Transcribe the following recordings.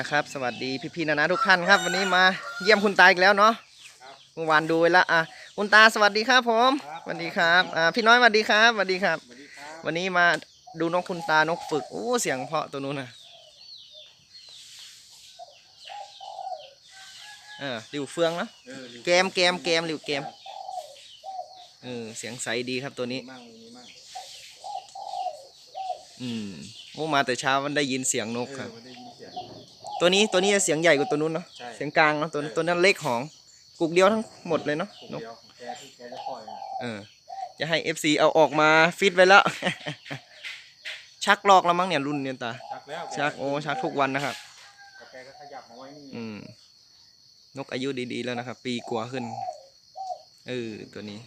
อ่าครับ สวัสดีพี่ๆนะนะทุกท่านครับ วันนี้มาเยี่ยมคุณตาอีกแล้วเนาะเมื่อวานดูไว้ละอะคุณตาสวัสดีครับผมสวัสดีครับอ่าพี่น้อยสวัสดีครับสวัสดีครับ วันนี้มาดูนกคุณตานกฝึกโอ้เสียงเพราะตัวนู้นนะเออริวเฟืองเนอะแกมแกมแกมริวแกมเออเสียงใสดีครับตัวนี้มั่งมีมั่งอืมโอ้มาแต่เช้ามันได้ยินเสียงนกเอคอรับ ตัวนี้ตัวนี้จะเสียงใหญ่กว่าตัวนู้นเนาะใช่ เสียงกลางเนาะตัวตัวนั้นเล็กหองกุกเดียวทั้งหมดเลยเนาะกลุ่มนกเดียวของแกที่แกจะปล่อยอะเออจะให้ FC เอาออกมาฟิตไว้แล้ว ชักลอกแล้วมั้งเนี่ยรุ่นเนี่ยตา ชักแล้วแชักโอ้ชักทุกวันนะครับ แต่แกก็ขยับมาไว้นี่อืม นกอายุดีๆแล้วนะครับ ปีกว่าขึ้น เออ ตัวนี้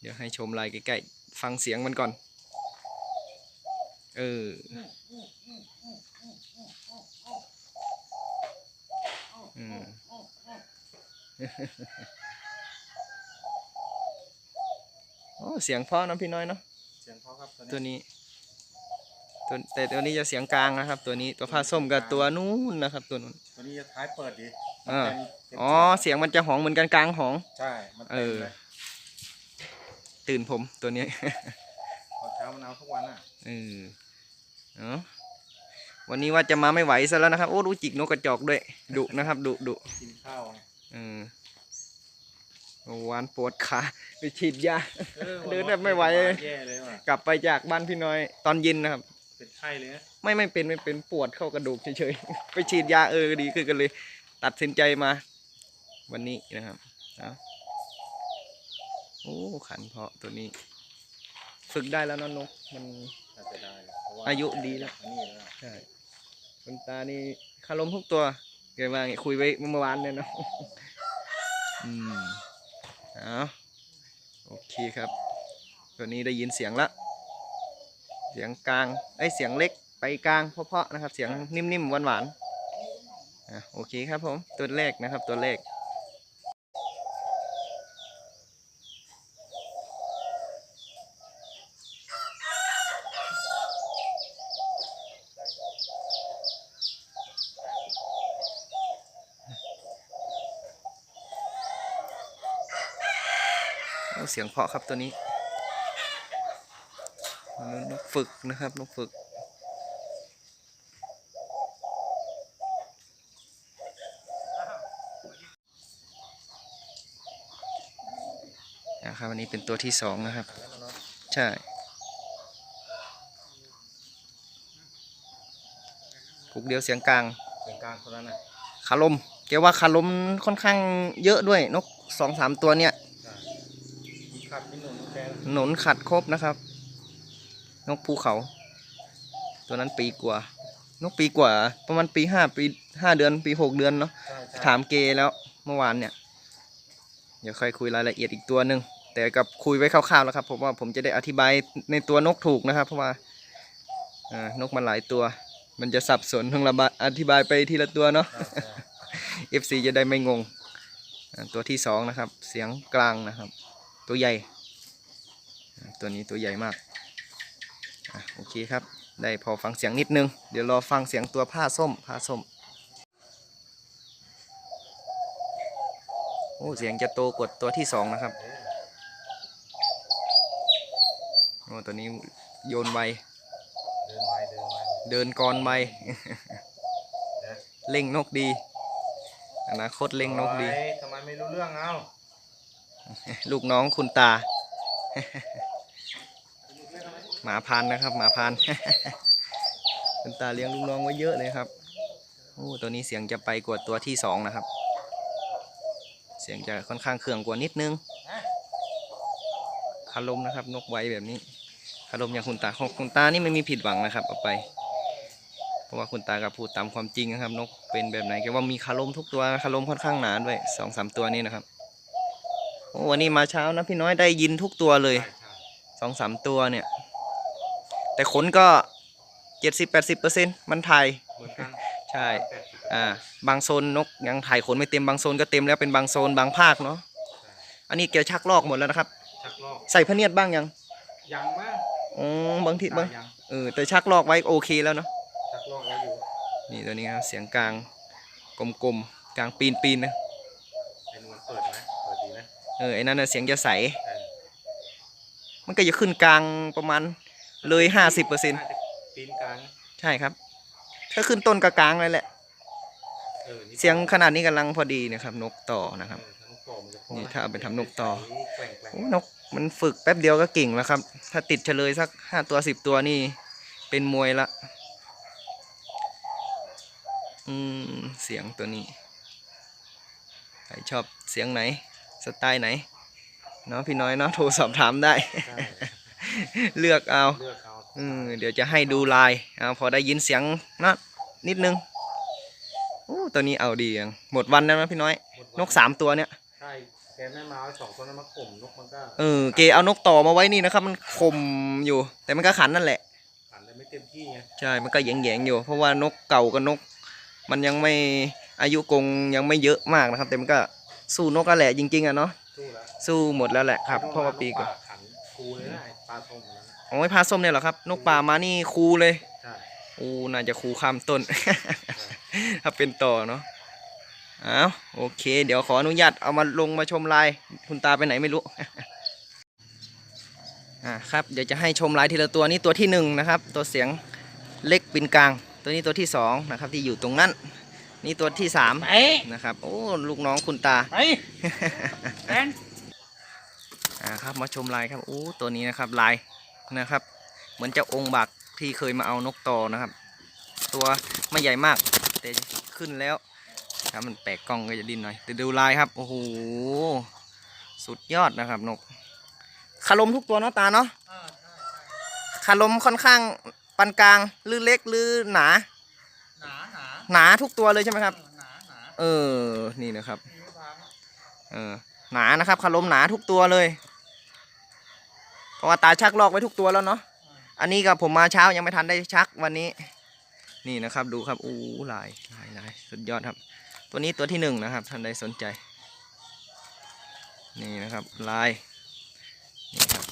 เดี๋ยวให้ชมลายใกล้ๆ ฟังเสียงมันก่อน เออ อื โอ้เสียงเพราะนะพี่น้อยเนาะเสียงเขาครับตัวนี้ตัวแต่ตัวนี้จะเสียงกลางนะครับ ตัวนี้ตัวผ้าส้มกับตัวนู้นนะครับตัวนู้นตัวนี้จะท้ายเปิดดิอ่ามันเป็นอ๋อเสียงมันจะหองเหมือนกันกลางหองใช่มันเอเต็มอเลยตื่นผมตัวนี้ตอนเช้ามันเอาทุกวันอะเออเนาะวันนี้ว่าจะมาไม่ไหวซะแล้วนะครับ โอ้รู้จิกนกกระจอกด้วยดุนะครับดุดุกินข้าวไงเออเมื่อวานปวดขาไปฉีดยาออเดินแบบไม่ไหวเลยแย่เลยว่ะกลับไปจากบ้านพี่น้อยตอนเย็นนะครับ เป็นไข้เลยนะไม่ไม่เป็นไม่เป็นปวดเข้ากระดูกเฉยๆ ไปฉีดยาเออดีขึ้นกันเลย ตัดสินใจมา วันนี้นะครับเอาโอ้ขันเพาะตัวนี้ ฝึกได้แล้วเนอะนกมันน่าจะได้เพราะว่าอายุดีแล้ว อันนี้แล้ว ใช่คุณตานี่คารมทุกตัว เกิดมาไงคุยไว้เมื่อวานเนี่ยเนาะอืมเอาโอเคครับ ตัวนี้ได้ยินเสียงละ เสียงกลางไอยเสียงเล็กไปกลางเพราะๆนะครับ เสียงนิ่มๆหวานๆอะโอเคครับผม ตัวแรกนะครับตัวแรก เสียงเพราะครับตัวนี้นกฝึกนะครับนกฝึก นะครับอันนี้เป็นตัวที่สองนะครับ ใช่กุกเดียวเสียงกลางเสียงกลางคนนั้นน่ะคาลมแกว่าคาลมค่อนข้างเยอะด้วยนกสองสามตัวเนี่ยใช่มีขัดมี หนุนแกหนุนขัดครบนะครับ นกภูเขา ตัวนั้นปีกว่า นกปีกว่า ประมาณปีห้าปีห้าเดือนปีหกเดือนเนาะใช่ใช่ถามเกแล้วเมื่อวานเนี่ย เดี๋ยวค่อยคุยรายละเอียดอีกตัวหนึ่งแต่กับคุยไว้คร่าวๆแล้วครับผมว่าผมจะได้อธิบายในตัวนกถูกนะครับ เพราะว่าอ่านกมันหลายตัว มันจะสับสนทั้งระบายอธิบายไปทีละตัวเนาะใช่ใช่ FC จะได้ไม่งงอ่าตัวที่สองนะครับ เสียงกลางนะครับ ตัวใหญ่อ่า ตัวนี้ตัวใหญ่มากอะโอเคครับ ได้พอฟังเสียงนิดนึง เดี๋ยวรอฟังเสียงตัวผ้าส้มผ้าส้ม โอ้เสียงจะโตกว่าตัวที่สองนะครับโอ้ตัวนี้โยนไวเดินไม้เดินไม้เดินก่อนไวเดี๋ยวเล่งนกดีอนาคตเล่งนกดีโอ้ยทำไมไม่รู้เรื่องเอ้าลูกน้องคุณตา หมาพันนะครับ หมาพันคุณตาเลี้ยงลูกน้องไว้เยอะเลยครับโอ้ตัวนี้เสียงจะไปกว่าตัวที่สองนะครับ เสียงจะค่อนข้างเครื่องกว่านิดนึงคารมนะครับ นกไว้แบบนี้คารมอย่างคุณตาของคุณตานี่ไม่มีผิดหวังนะครับเอาไป เพราะว่าคุณตาก็พูดตามความจริงนะครับ นกเป็นแบบไหนแกว่ามีคารมทุกตัวคารมค่อนข้างหนาด้วยสองสามตัวนี้นะครับโอ้วันนี้มาเช้านะพี่น้อยได้ยินทุกตัวเลยสองสามตัวเนี่ย แต่ขนก็เจ็ดสิบแปดสิบเปอร์เซ็นมันถ่ายเหมือนกันใช่อ่าบางโซนนกยังถ่ายขนไม่เต็มบางโซนก็เต็มแล้วเป็นบางโซนบางภาคเนาะอันนี้แกชักลอกหมดแล้วนะครับ ชักลอก ใส่พะเนียดบ้างยังยังมากอ๋อบางทีบางยังเออแต่ชักลอกไว้โอเคแล้วเนาะชักลอกไว้อยู่อนี่ตัวนี้ครับเสียงกลางกลมๆกลางปีนปีนๆนะไอ้นวลเปิดไหมเปิดดีนะเออไอ้นั่นนะเสียงจะใสเออมันก็จะขึ้นกลางประมาณ เลยห้าสิบเปอร์เซ็นต์าจะปีนกลางใช่ครับ ถ้าขึ้นต้นกลางๆเลยแหละเออนี่เสียงขนาดนี้กำลังพอดีนะครับนกต่อนะครับ เออถ้านกต่อมันจะพอนี่ถ้าเอาไปทำนกต่อ แกว่งแกว่งโอ้นกมันฝึกแป๊บเดียวก็เก่งแล้วครับ ถ้าติดเฉลยสักห้าตัวสิบตัวนี่ เป็นมวยละ อืม เสียงตัวนี้ ใครชอบเสียงไหน สไตล์ไหน เนาะพี่น้อยเนาะโทรสอบถามได้ ใช่ เลือกเอาเลือกเอาอืมเดี๋ยวจะให้ดูลายเอาพอได้ยินเสียงนะนิดนึงโอ้ตัวนี้เอาดียังหมดวันแล้วนะพี่น้อยหมดนวักสามตัวเนี่ยใช่แกแม่มาเอาสองตัวนั้นมาข่มนกมันก็เออเกเอานกต่อมาไว้นี่นะครับ มันคมอยู่ แต่มันก็ขันนั่นแหละขันได้ไม่เต็มที่ไงใช่มันก็แยงๆอยู่ เพราะว่านกเก่ากับนก มันยังไม่อายุกรงยังไม่เยอะมากนะครับ แต่มันก็สู้นกกันแหละจริงๆอะเนาะสู้แล้วสู้หมดแล้วแหละครับเพราะว่าปีก่อนขันคูเลยนะไอ้ป ลาส้มอันนั้นน่ะโอ้ยพาส้มเนี่ยเหรอครับ นกป่ามานี่คูเลย ใช่อูน่าจะคูข้ามต้นใช่ถ้าเป็นต่อเนาะอ้าวโอเค เดี๋ยวขออนุญาตเอามาลงมาชมลาย คุณตาไปไหนไม่รู้ อ่าครับ เดี๋ยวจะให้ชมลายทีละตัวนี้ตัวที่หนึ่งนะครับ ตัวเสียงเล็กปินกลาง ตัวนี้ตัวที่สองนะครับ ที่อยู่ตรงนั้น นี่ตัวที่สามไปนะครับ โอ้ ลูกน้องคุณตา ไปแอน อ่าครับมาชมลายครับโอ้ตัวนี้นะครับลายนะครับ เหมือนเจ้าองค์บักที่เคยมาเอานกต่อนะครับ ตัวไม่ใหญ่มากแต่ขึ้นแล้วถ้ามันแปลกกล้องก็จะดิ้นหน่อยแต่ดูลายครับโอ้โหสุดยอดนะครับนกคารมทุกตัวเนาะตาเนาะคารมค่อนข้างปานกลางหรือเล็กหรือหนาหนาหนาหนาทุกตัวเลยใช่ไหมครับหนาหนาเออนี่นะครับเออหนานะครับคารมหนาทุกตัวเลย เพราะว่าตาชักลอกไว้ทุกตัวแล้วเนาะอันนี้กับผมมาเช้ายังไม่ทันได้ชักวันนี้ นี่นะครับดูครับอู้ลายลายลายสุดยอดครับ ตัวนี้ตัวที่หนึ่งนะครับท่านใดสนใจ นี่นะครับลายนี่ครับ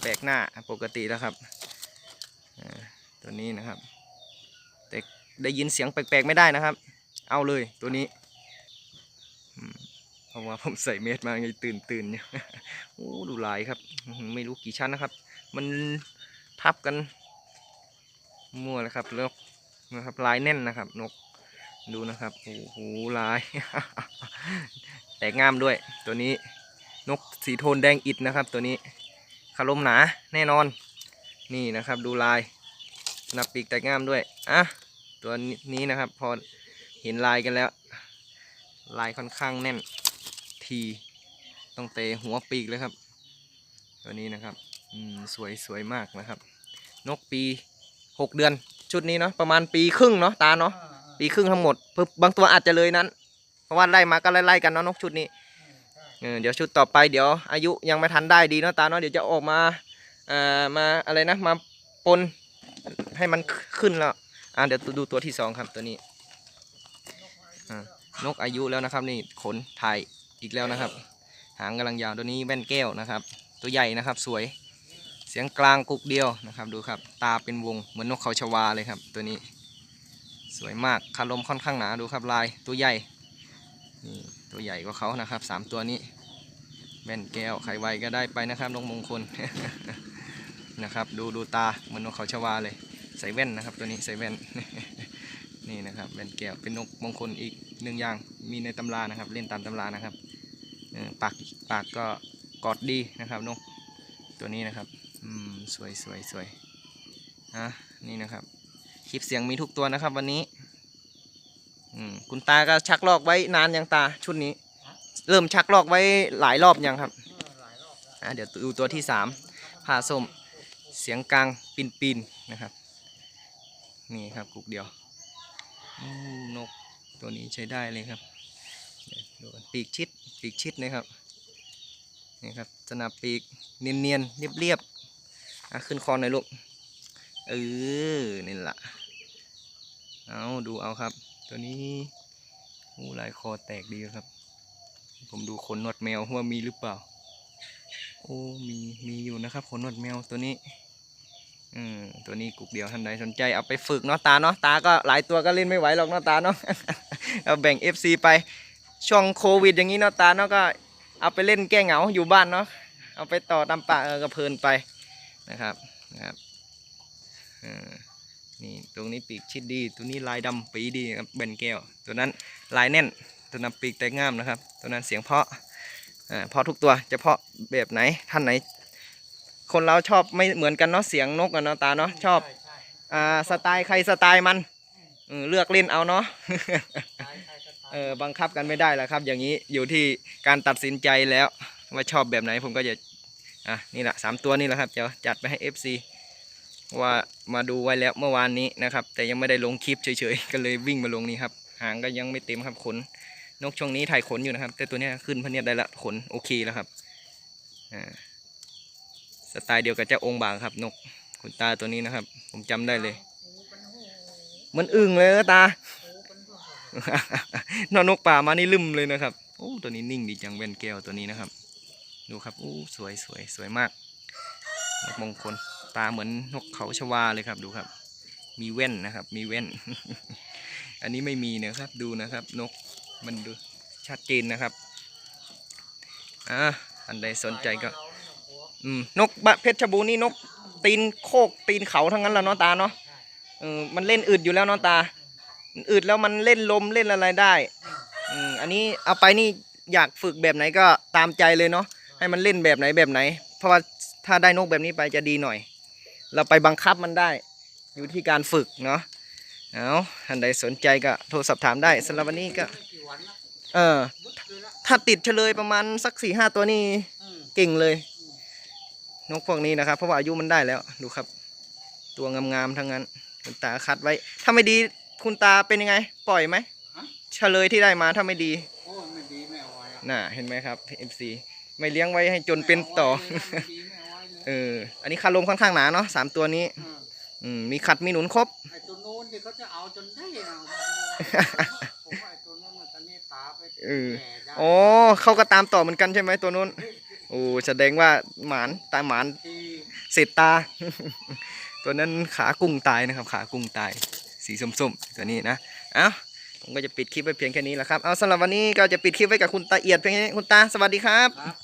แปลกหน้าปกติแล้วครับตัวนี้นะครับแต่ได้ยินเสียงแปลกๆไม่ได้นะครับ เอาเลยตัวนี้ ราะว่าผมใส่เมสมาไงตื่นตื่นๆอยู่โอ้ดูลายครับ ไม่รู้กี่ชั้นนะครับ มันทับกันมั่วเลยครับแล้วนะครับลายแน่นนะครับ นกดูนะครับโอ้โหลาย แต่งามด้วย ตัวนี้นกสีโทนแดงอิดนะครับ ตัวนี้คารมหนาแน่นอน นี่นะครับ ดูลายนับปีกแต่งามด้วยอะตัวนี้นะครับ พอเห็นลายกันแล้ว ลายค่อนข้างแน่น ทีต้องเตะหัวปีกเลยครับ ตัวนี้นะครับอืมสวยสวยมากนะครับ นกปีหกเดือน ชุดนี้เนาะประมาณปีครึ่งเนาะตาเนาะปีครึ่งทั้งหมดเพิ่มบางตัวอาจจะเลยนั้น เพราะว่าไล่มาก็ไล่ๆกันเนาะนกชุดนี้เออเดี๋ยวชุดต่อไปเดี๋ยวอายุยังไม่ทันได้ดีเนาะตาเนาะเดี๋ยวจะออกมาอ่ามาอะไรนะมาปนให้มันขึ้นแล้วอ่าเดี๋ยวดูตัวที่สองครับตัวนี้อ่านกอายุแล้วนะครับนี่ขนถ่าย อีกแล้วนะครับ หางกำลังยาวตัวนี้แว่นแก้วนะครับ ตัวใหญ่นะครับสวยเสียงกลางกุกเดียวนะครับ ดูครับ ตาเป็นวงเหมือนนกเขาชวาเลยครับ ตัวนี้ สวยมากคารมค่อนข้างหนาดูครับลายตัวใหญ่นี่ตัวใหญ่กว่าเขานะครับสามตัวนี้แว่นแก้วไขไวก็ได้ไปนะครับนกมงคลนะครับ ดูดูตาเหมือนนกเขาชวาเลย ใส่แว่นนะครับ ตัวนี้ใส่แว่นนี่นะครับแว่นแก้วเป็นนกมงคลอีกหนึ่งอย่างมีในตำรานะครับ เล่นตามตำรานะครับ ปากปากก็กอดดีนะครับนกตัวนี้นะครับอืมสวยสวยสวยอะนี่นะครับคลิปเสียงมีทุกตัวนะครับวันนี้อืมคุณตาก็ชักลอกไว้นานยังตาชุดนี้ เริ่มชักลอกไว้หลายรอบยังครับอะเดี๋ยวดูตัวที่สามผ้าส้มเสียงกลางปินปินๆนะครับนี่ครับกุกเดียว นกตัวนี้ใช้ได้เลยครับ ดูปีกชิดปีกชิดนะครับนี่ครับสนับปีกเนียนเนียนเรียบเรียบอะขึ้นคอหน่อยลูกเออนี่แหละเอาดูเอาครับ ตัวนี้อู้ลายคอแตกดีครับ ผมดูขนนวดแมวว่ามีหรือเปล่าโอ้มีมีอยู่นะครับขนนวดแมวตัวนี้อืมตัวนี้กุกเดียวท่านใดสนใจเอาไปฝึกเนาะตาเนาะตาก็หลายตัวก็เล่นไม่ไหวหรอกเนาะตาเนาะเอาแบ่ง FC ไป ช่วงโควิด อย่างนี้เนาะตาเนาะก็เอาไปเล่นแก้เหงาอยู่บ้านเนาะเอาไปต่อตามป่าเออก็เพลินไปนะครับนะครับเออนี่ตรงนี้ปีกชิดดี ตัวนี้ลายดำปีดีครับเบนแก้ว ตัวนั้นลายแน่น ตัวนั้นปีกแต่งามนะครับ ตัวนั้นเสียงเพราะอ่าเพราะทุกตัวจะเพราะแบบไหนท่านไหน คนเราชอบไม่เหมือนกันเนาะเสียงนกกันเนาะตาเนาะชอบใช่ใช่อ่าสไตล์ใครสไตล์มันเออเลือกเล่นเอาเนาะใช่ใช่ใช่ เออบังคับกันไม่ได้แล้วครับ อย่างนี้อยู่ที่การตัดสินใจแล้วว่าชอบแบบไหนผมก็จะอะนี่แหละสามตัวนี่แหละครับจะจัดไปให้ FC ว่ามาดูไว้แล้วเมื่อวานนี้นะครับ แต่ยังไม่ได้ลงคลิปเฉยๆก็เลยวิ่งมาลงนี้ครับหางก็ยังไม่เต็มครับขนนกช่วงนี้ถ่ายขนอยู่นะครับ แต่ตัวนี้ขึ้นพเนียดได้ละขนโอเคแล้วครับอ่าสไตล์เดียวกับเจ้าองค์บากครับ นกขนตาตัวนี้นะครับ ผมจำได้เลย มันอึ้งเลยนะตา นอนนกป่ามานี่ลืมเลยนะครับโอ้ตัวนี้นิ่งดีจังเวนแก้วตัวนี้นะครับ ดูครับโอ้สวยสวยสวยมากนกมงคลตาเหมือนนกเขาชวาเลยครับดูครับ มีแว่นนะครับ มีแว่น อันนี้ไม่มีนะครับดูนะครับ นกมันดูชัดเจนนะครับอ่าอันใดสนใจก็อืมนกเพชรบูนี่นกตีนโคกตีนเขาทั้งนั้นแหละเนาะตาเนาะเออมันเล่นอึดอยู่แล้วเนาะตา อึดแล้วมันเล่นลมเล่นอะไรได้อืมอันนี้เอาไปนี่อยากฝึกแบบไหนก็ตามใจเลยเนาะให้มันเล่นแบบไหนแบบไหน เพราะว่าถ้าได้นกแบบนี้ไปจะดีหน่อย เราไปบังคับมันได้ อยู่ที่การฝึกเนาะเอาท่านใดสนใจก็โทรสอบถามได้สำหรับวันนี้ก็เออถ้าติดเฉลยประมาณสักสี่ห้าตัวนี่เก่งเลย นกพวกนี้นะครับ เพราะว่าอายุมันได้แล้วดูครับ ตัวงามๆทั้งนั้นตาคัดไว้ ถ้าไม่ดี คุณตาเป็นยังไง ปล่อยไหมเฉลยที่ได้มาถ้าไม่ดีโอ้ยไม่ดีไม่เอาไว้อะน่ะเห็นไหมครับ FC ไม่เลี้ยงไว้ให้จนเป็นต่อ ไม่ดีไม่เอาไว้เลยเออ อันนี้คาลมค่อนข้างหนาเนาะสามตัวนี้อืมอืมมีขัดมีหนุนครบ ไอ้ตัวนู้นที่เขาจะเอาจนได้เอาผมว่าไอ้ตัวนู้นมันตอนนี้ตาไปเออ แก่ได้อ๋อเขาก็ตามต่อเหมือนกันใช่ไหมตัวนู้นโอ้แสดงว่าหมานตาหมานที่เสร็จตา ตัวนั้นขากุ้งตายนะครับ ขากุ้งตาย สีส้มๆตัวนี้นะเอ้าผมก็จะปิดคลิปไว้เพียงแค่นี้แหละครับเอาสำหรับวันนี้ก็จะปิดคลิปไว้กับคุณตาเอียดเพียงแค่นี้คุณตาสวัสดีครับครับ